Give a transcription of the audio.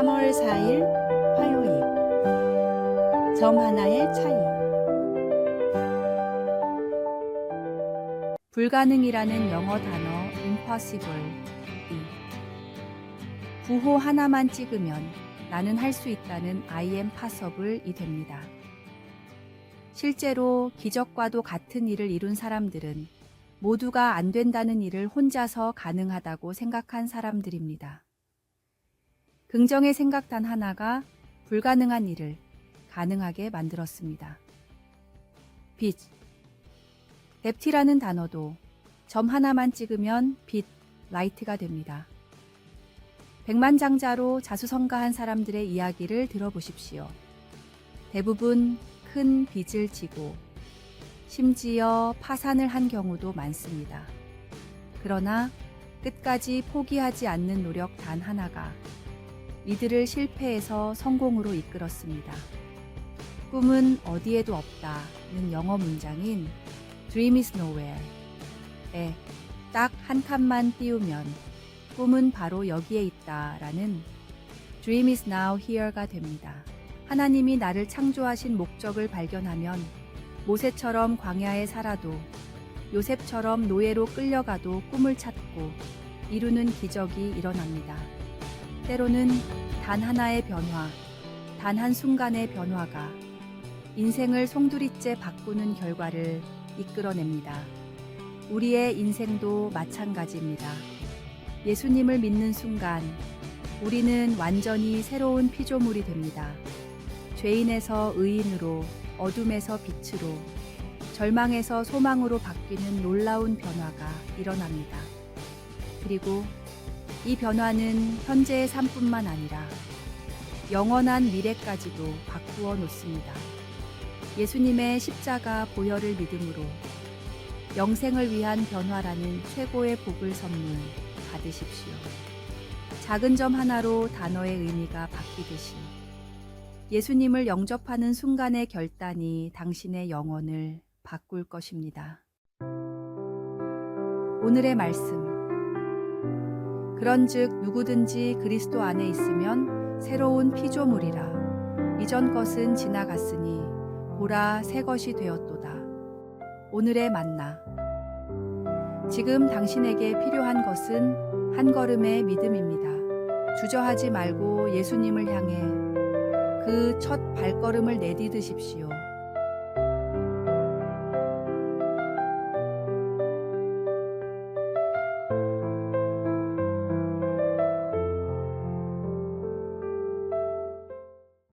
3월 4일 화요일 점 하나의 차이 불가능이라는 영어 단어 impossible 이 부호 하나만 찍으면 나는 할 수 있다는 I am possible이 됩니다. 실제로 기적과도 같은 일을 이룬 사람들은 모두가 안 된다는 일을 혼자서 가능하다고 생각한 사람들입니다. 긍정의 생각 단 하나가 불가능한 일을 가능하게 만들었습니다. 빛. 넵티라는 단어도 점 하나만 찍으면 빛, 라이트가 됩니다. 백만장자로 자수성가한 사람들의 이야기를 들어보십시오. 대부분 큰 빚을 지고 심지어 파산을 한 경우도 많습니다. 그러나 끝까지 포기하지 않는 노력 단 하나가 이들을 실패에서 성공으로 이끌었습니다. 꿈은 어디에도 없다는 영어 문장인 Dream is nowhere에 딱 한 칸만 띄우면 꿈은 바로 여기에 있다라는 Dream is now here가 됩니다. 하나님이 나를 창조하신 목적을 발견하면 모세처럼 광야에 살아도 요셉처럼 노예로 끌려가도 꿈을 찾고 이루는 기적이 일어납니다. 때로는 단 하나의 변화, 단 한 순간의 변화가 인생을 송두리째 바꾸는 결과를 이끌어냅니다. 우리의 인생도 마찬가지입니다. 예수님을 믿는 순간 우리는 완전히 새로운 피조물이 됩니다. 죄인에서 의인으로 어둠에서 빛으로 절망에서 소망으로 바뀌는 놀라운 변화가 일어납니다. 그리고 이 변화는 현재의 삶뿐만 아니라 영원한 미래까지도 바꾸어 놓습니다. 예수님의 십자가 보혈을 믿음으로 영생을 위한 변화라는 최고의 복을 선물 받으십시오. 작은 점 하나로 단어의 의미가 바뀌듯이 예수님을 영접하는 순간의 결단이 당신의 영혼을 바꿀 것입니다. 오늘의 말씀. 그런즉 누구든지 그리스도 안에 있으면 새로운 피조물이라 이전 것은 지나갔으니 보라 새 것이 되었도다. 오늘의 만나. 지금 당신에게 필요한 것은 한 걸음의 믿음입니다. 주저하지 말고 예수님을 향해 그 첫 발걸음을 내디드십시오.